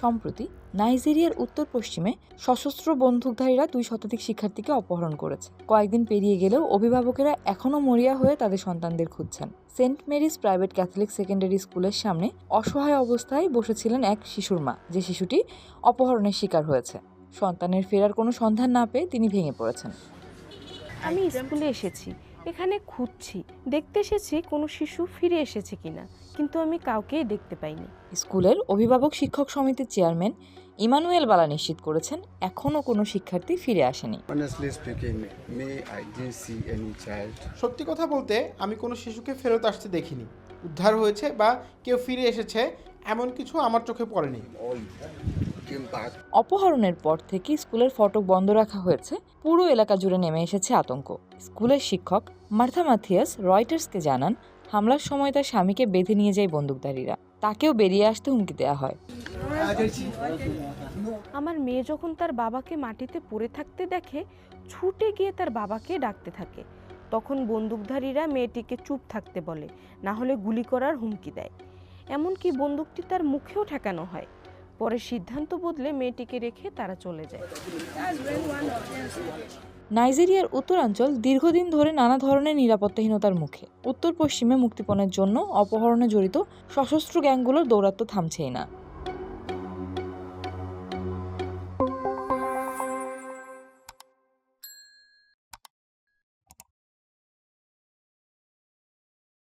সম্প্রতি নাইজেরিয়ার উত্তর পশ্চিমে সশস্ত্র বন্দুকধারীরা দুই শতাধিক শিক্ষার্থীকে অপহরণ করেছে। কয়েকদিন পেরিয়ে গেলেও অভিভাবকেরা এখনও মরিয়া হয়ে তাদের সন্তানদের খুঁজছেন। Saint Mary's private Catholic secondary স্কুলের সামনে অসহায় অবস্থায় বসেছিলেন এক শিশুর মা। যে শিশুটি অপহরণের শিকার হয়েছে। সন্তানের ফেরার কোনো সন্ধান না পেয়ে তিনি ভেঙে পড়েছেন। আমি স্কুলে এসেছি। এখানে খুঁজছি। দেখতে এসেছি কোনো শিশু ফিরে এসেছে কিনা। কিন্তু আমি কাউকেই দেখতে পাইনি। স্কুলের অভিভাবক শিক্ষক সমিতির চেয়ারম্যান ইমানুয়েল বালা নিশ্চিত করেছেন এখনও কোনো শিক্ষার্থী ফিরে আসেনি। Honestly speaking, me, I didn't see any child. সত্যি কথা বলতে আমি কোনো শিশুকে ফেরত আসতে দেখিনি। উদ্ধার হয়েছে বা কেউ ফিরে এসেছে এমন কিছু আমার চোখে পড়েনি. অপহরণের পর থেকে স্কুলের ফটক বন্ধ রাখা হয়েছে। পুরো এলাকা জুড়ে নেমে এসেছে আতঙ্ক। স্কুলের শিক্ষক মার্থা মাথিয়াস রয়টার্সকে জানান হামলার সময় তার স্বামীকে বেঁধে নিয়ে যায় বন্দুকধারীরা। তাকেও বেরিয়ে আসতে হুমকি দেওয়া হয়। আমার মেয়ে যখন তার বাবাকে মাটিতে পড়ে থাকতে দেখে ছুটে গিয়ে তার বাবাকে ডাকতে থাকে। তখন বন্দুকধারীরা মেয়েটিকে চুপ থাকতে বলে না হলে গুলি করার হুমকি দেয়। এমনকি বন্দুকটি তার মুখেও ঠেকানো হয়। পরে সিদ্ধান্ত বদলে মেয়েটিকে রেখে তারা চলে যায়। নাইজেরিয়ার উত্তরাঞ্চল দীর্ঘদিন ধরে নানা ধরনের নিরাপত্তাহীনতার মুখে। উত্তর পশ্চিমে মুক্তিপণের জন্য অপহরণে জড়িত সশস্ত্র গ্যাংগুলোর দৌরাত্ম্য থামছেই না।